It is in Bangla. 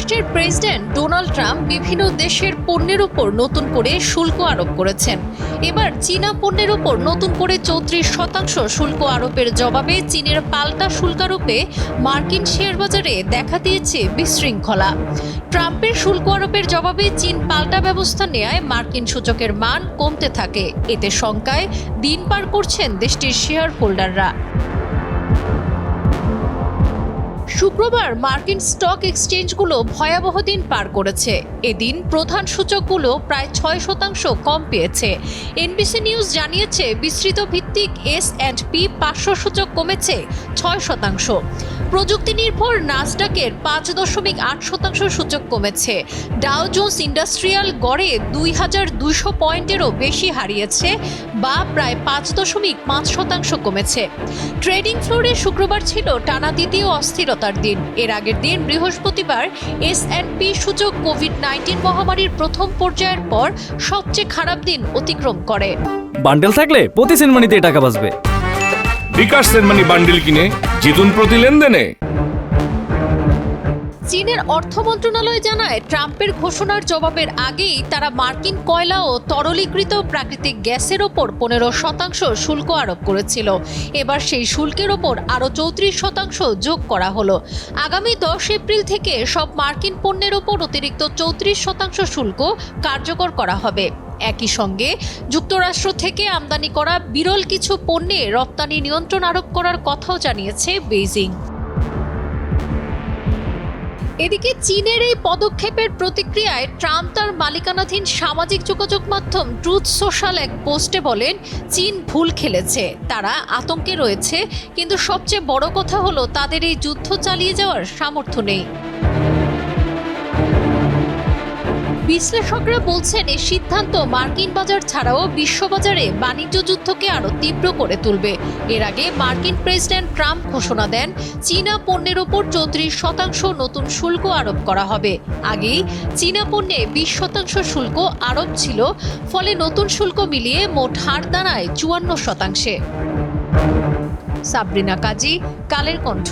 যুক্তরাষ্ট্রের প্রেসিডেন্ট ডোনাল্ড ট্রাম্প বিভিন্ন দেশের পণ্যের উপর নতুন করে শুল্ক আরোপ করেছেন। এবার চীনা পণ্যের উপর নতুন করে চৌত্রিশ শতাংশ শুল্ক আরোপের জবাবে চীনের পাল্টা শুল্কারোপে মার্কিন শেয়ার বাজারে দেখা দিয়েছে বিশৃঙ্খলা। ট্রাম্পের শুল্ক আরোপের জবাবে চীন পাল্টা ব্যবস্থা নেয় মার্কিন সূচকের মান কমতে থাকে। এতে শঙ্কায় দিন পার করছেন দেশটির শেয়ার হোল্ডাররা শুক্রবার মার্কিন স্টক এক্সচেঞ্জগুলো ভয়াবহ দিন পার করেছে। এদিন প্রধান সূচকগুলো প্রায় ছয় শতাংশ কম পেয়েছে। এনবিসি নিউজ জানিয়েছে, বিস্তৃত ভিত্তিক এস অ্যান্ড পি পাঁচশো সূচক কমেছে ছয় শতাংশ। প্রযুক্তি নির্ভর নাসডাকের পাঁচ দশমিক আট শতাংশ সূচক কমেছে। ডাও জোন্স ইন্ডাস্ট্রিয়াল গড়ে দুই হাজার দুইশো পয়েন্টেরও বেশি হারিয়েছে বা প্রায় পাঁচ দশমিক পাঁচ শতাংশ কমেছে। ট্রেডিং ফ্লোরে শুক্রবার ছিল টানা দ্বিতীয় অস্থিরতার দিন। এর আগের দিন বৃহস্পতিবার এস অ্যান্ড পি সূচক কোভিড নাইন্টিন মহামারীর প্রথম পর্যায়ের পর সবচেয়ে খারাপ দিন অতিক্রম করে। বান্ডেল থাকলে প্রতি সেনমানিতে টাকা বাঁচবে। বিকাশ সেনমানি বান্ডিল কিনে জিতুন প্রতি লেনদেনে। চীনের অর্থ মন্ত্রণালয় জানায় ট্রাম্পের ঘোষণার জবাবের আগেই তারা মার্কিন কয়লা ও তরলীকৃত প্রাকৃতিক গ্যাসের ওপর পনেরো শতাংশ শুল্ক আরোপ করেছিল। এবার সেই শুল্কের ওপর আরও চৌত্রিশ শতাংশ যোগ করা হলো। আগামী দশ এপ্রিল থেকে সব মার্কিন পণ্যের ওপর অতিরিক্ত চৌত্রিশ শতাংশ শুল্ক কার্যকর করা হবে। একই সঙ্গে যুক্তরাষ্ট্র থেকে আমদানি করা বিরল কিছু পণ্যে রপ্তানি নিয়ন্ত্রণ আরোপ করার কথাও জানিয়েছে বেইজিং। এদিকে চীনের এই পদক্ষেপের প্রতিক্রিয়ায় ট্রাম্প তার মালিকানাধীন সামাজিক যোগাযোগ মাধ্যম ট্রুথ সোশ্যাল এক পোস্টে বলেন, চীন ভুল খেলেছে, তারা আতঙ্কে রয়েছে, কিন্তু সবচেয়ে বড় কথা হলো তাদের এই যুদ্ধ চালিয়ে যাওয়ার সামর্থ্য নেই। বিশ্লেষকরা বলছেন এই সিদ্ধান্ত মার্কিন বাজার ছাড়াও বিশ্ববাজারে বাণিজ্য যুদ্ধকে আরও তীব্র করে তুলবে। এর আগে মার্কিন প্রেসিডেন্ট ট্রাম্প ঘোষণা দেন, চীনা পণ্যের ওপর চৌত্রিশ শতাংশ নতুন শুল্ক আরোপ করা হবে। আগেই চীনা পণ্যে বিশ শতাংশ শুল্ক আরোপ ছিল, ফলে নতুন শুল্ক মিলিয়ে মোট হার দাঁড়ায় চুয়ান্ন শতাংশে। সাবরিনা কাজী, কালের কণ্ঠ।